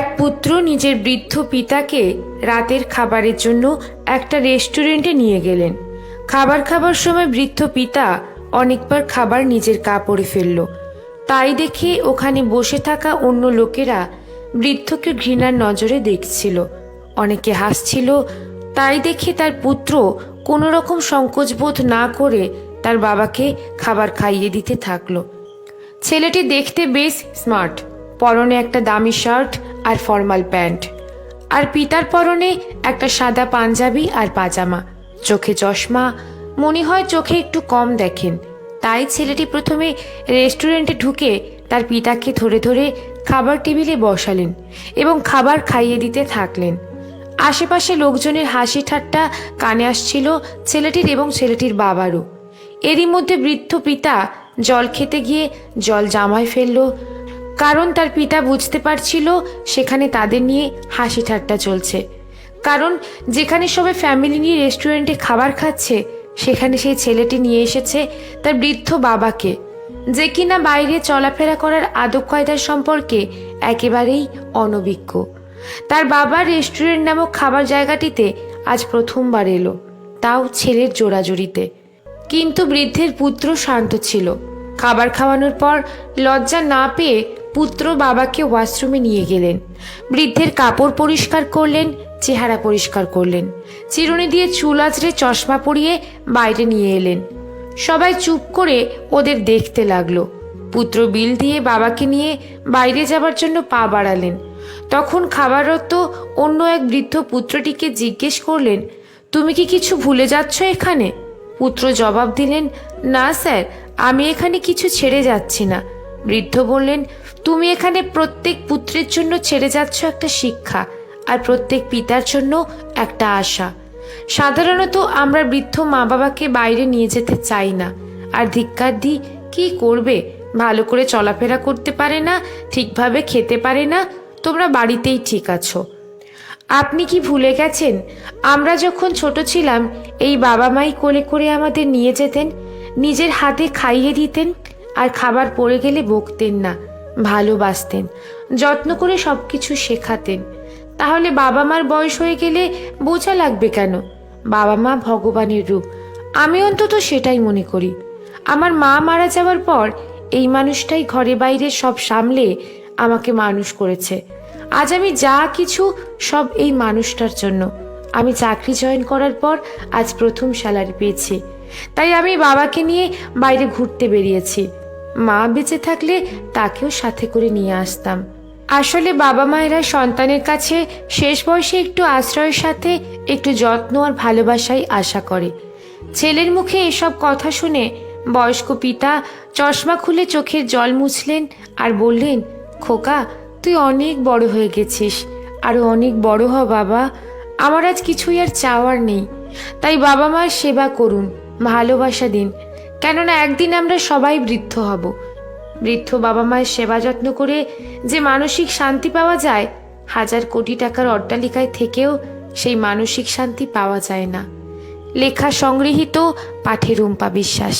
এক পুত্র নিজের বৃদ্ধ পিতাকে রাতের খাবারের জন্য একটা রেস্টুরেন্টে নিয়ে গেলেন। খাবার খাবার সময় বৃদ্ধ পিতা অনেকবার খাবার নিজের কাপড়ে ফেলল। তাই দেখে ওখানে বসে থাকা অন্য লোকেরা বৃদ্ধকে ঘৃণার নজরে দেখছিল। অনেকে হাসছিল। তাই দেখে তার পুত্র কোনো রকম সংকোচবোধ না করে তার বাবাকে খাবার খাইয়ে দিতে থাকল। ছেলেটি দেখতে বেশ স্মার্ট। পরনে একটা দামি শার্ট আর ফর্মাল প্যান্ট আর পিতার পরনে একটা সাদা পাঞ্জাবি আর পাজামা। চোখে চশমা, মনে হয় চোখে একটু কম দেখেন। তাই ছেলেটি প্রথমে রেস্টুরেন্টে ঢুকে তার পিতাকে ধরে ধরে খাবার টেবিলে বসালেন এবং খাবার খাইয়ে দিতে থাকলেন। আশেপাশে লোকজনের হাসি ঠাট্টা কানে আসছিল ছেলেটির এবং ছেলেটির বাবারও। এরই মধ্যে বৃদ্ধ পিতা জল খেতে গিয়ে জল জামায় ফেলল কারণ তার পিতা বুঝতে পারছিল সেখানে তাদের নিয়ে হাসি ঠাট্টা চলছে। কারণ যেখানে সবাই ফ্যামিলি নিয়ে রেস্টুরেন্টে খাবার খাচ্ছে, সেখানে সেই ছেলেটি নিয়ে এসেছে তার বৃদ্ধ বাবাকে। যে কিনা বাইরে চলাফেরা করার আদব কায়দার সম্পর্কে একেবারেই অনভিজ্ঞ। তার বাবার রেস্টুরেন্ট নামক খাবার জায়গাটিতে আজ প্রথমবার এলো, তাও ছেলের জোড়াজুড়িতে। কিন্তু বৃদ্ধের পুত্র শান্ত ছিল। খাবার খাওয়ানোর পর লজ্জা না পেয়ে পুত্র বাবাকে ওয়াশরুমে নিয়ে গেলেন। বৃদ্ধের কাপড় পরিষ্কার করলেন, চেহারা পরিষ্কার করলেন। চিরুনি দিয়ে চুল আঁচড়ে চশমা পরিয়ে বাইরে নিয়ে এলেন। সবাই চুপ করে ওদের দেখতে লাগল। পুত্র বিল দিয়ে বাবাকে নিয়ে বাইরে যাবার জন্য পা বাড়ালেন। তখন খাবারত অন্য এক বৃদ্ধ পুত্রটিকে জিজ্ঞেস করলেন, তুমি কি কিছু ভুলে যাচ্ছ এখানে? পুত্র জবাব দিলেন, না স্যার, আমি এখানে কিছু ছেড়ে যাচ্ছি না। বৃদ্ধ বললেন, তুমি এখানে প্রত্যেক পুত্রের জন্য ছেড়ে যাচ্ছ একটা শিক্ষা আর প্রত্যেক পিতার জন্য একটা আশা। সাধারণত আমরা বৃদ্ধ মা বাবাকে বাইরে নিয়ে যেতে চাই না। আর ধিক্কার দিই কি করবে? ভালো করে চলাফেরা করতে পারে না, ঠিকভাবে খেতে পারে না, তোমরা বাড়িতেই ঠিক আছো। আপনি কি ভুলে গেছেন? আমরা যখন ছোট ছিলাম, এই বাবা মাই কোলে করে আমাদের নিয়ে যেতেন, নিজের হাতে খাইয়ে দিতেন আর খাবার পড়ে গেলে বকতেন না, ভালোবাসতেন, যত্ন করে সব কিছু শেখাতেন। তাহলে বাবা মার বয়স হয়ে গেলে বোঝা লাগবে কেন? বাবা মা ভগবানের রূপ। আমি অন্তত সেটাই মনে করি। আমার মা মারা যাওয়ার পর এই মানুষটাই ঘরে বাইরে সব সামলে আমাকে মানুষ করেছে। আজ আমি যা কিছু সব এই মানুষটার জন্য। আমি চাকরি জয়েন করার পর আজ প্রথম স্যালারি পেয়েছি। তাই আমি বাবাকে নিয়ে বাইরে ঘুরতে বেরিয়েছি। মা বেঁচে থাকলে তাকেও সাথে করে নিয়ে আসতাম। আসলে বাবা মায়েরা সন্তানের কাছে শেষ বয়সে একটু আশ্রয়ের সাথে একটু যত্ন আর ভালোবাসাই আশা করে। ছেলের মুখে এসব কথা শুনে বয়স্ক পিতা চশমা খুলে চোখের জল মুছলেন আর বললেন, খোকা, তুই অনেক বড় হয়ে গেছিস আরও অনেক বড় হ বাবা, আমার আজ কিছুই আর চাওয়ার নেই। তাই বাবা মার সেবা করুন, ভালোবাসা দিন কেননা একদিন আমরা সবাই বৃদ্ধ হব। বৃদ্ধ বাবা মায়ের সেবা যত্ন করে যে মানসিক শান্তি পাওয়া যায়, হাজার কোটি টাকার অট্টালিকায় থেকেও সেই মানসিক শান্তি পাওয়া যায় না। লেখা সংগৃহীত পাঠে রুম্পা বিশ্বাস।